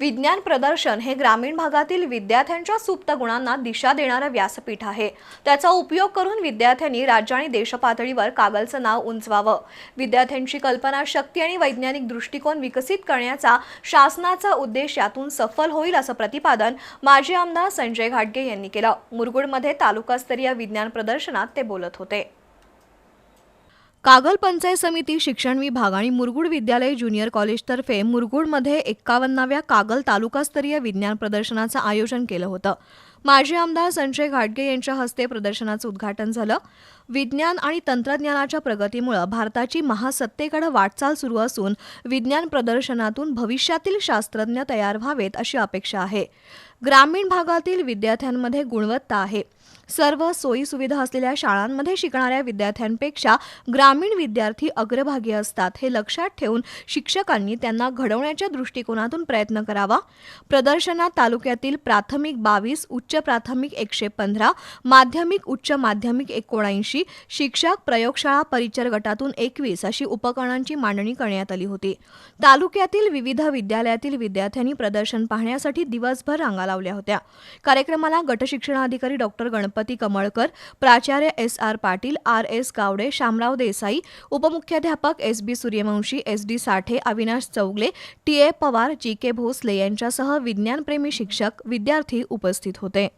विज्ञान प्रदर्शन हे ग्रामीण भागातील विद्यार्थ्यांच्या सुप्त गुणांना दिशा देणारं व्यासपीठ आहे. त्याचा उपयोग करून विद्यार्थ्यांनी राज्य आणि देशपातळीवर कागलचं नाव उंचवावं. विद्यार्थ्यांची कल्पना शक्ती आणि वैज्ञानिक दृष्टिकोन विकसित करण्याचा शासनाचा उद्देश यातून सफल होईल असं प्रतिपादन माजी आमदार संजय घाटगे यांनी केलं. मुरगुडमध्ये तालुकास्तरीय विज्ञान प्रदर्शनात ते बोलत होते. कागल पंचायत समिती शिक्षण विभाग आणि मुरगुड विद्यालय ज्युनियर कॉलेजतर्फे मुरगुडमध्ये एक्कावन्नाव्या कागल तालुकास्तरीय विज्ञान प्रदर्शनाचं आयोजन केलं होतं. माजी आमदार संजय घाटगे यांच्या हस्ते प्रदर्शनाचं उद्घाटन झालं. विज्ञान आणि तंत्रज्ञानाच्या प्रगतीमुळे भारताची महासत्तेकडे वाटचाल सुरू असून विज्ञान प्रदर्शनातून भविष्यातील शास्त्रज्ञ तयार व्हावेत अशी अपेक्षा आहे. ग्रामीण भागातील विद्यार्थ्यांमध्ये गुणवत्ता आहे. सर्व सोयीसुविधा असलेल्या शाळांमध्ये शिकणाऱ्या विद्यार्थ्यांपेक्षा ग्रामीण विद्यार्थी अग्रभागी असतात हे लक्षात ठेवून शिक्षकांनी त्यांना घडवण्याच्या दृष्टिकोनातून प्रयत्न करावा. प्रदर्शनात तालुक्यातील प्राथमिक बावीस उच्च प्राथमिक एकशे पंधरा माध्यमिक उच्च माध्यमिक एकोणऐंशी शिक्षक प्रयोगशाळा परिचर गटातून एकवीस अशी उपकरणांची मांडणी करण्यात आली होती. तालुक्यातील विविध विद्यालयातील विद्यार्थ्यांनी प्रदर्शन पाहण्यासाठी दिवसभर रांगा लावल्या होत्या. कार्यक्रमाला गटशिक्षणाधिकारी डॉक्टर गणपती कमळकर प्राचार्य S R Patil R S Gawade Shamrao Desai उपमुख्याध्यापक S B Suryavanshi S D Sathe Avinash Chougule T A Pawar G K Bhosale यांच्यासह विज्ञानप्रेमी शिक्षक विद्यार्थी उपस्थित होते.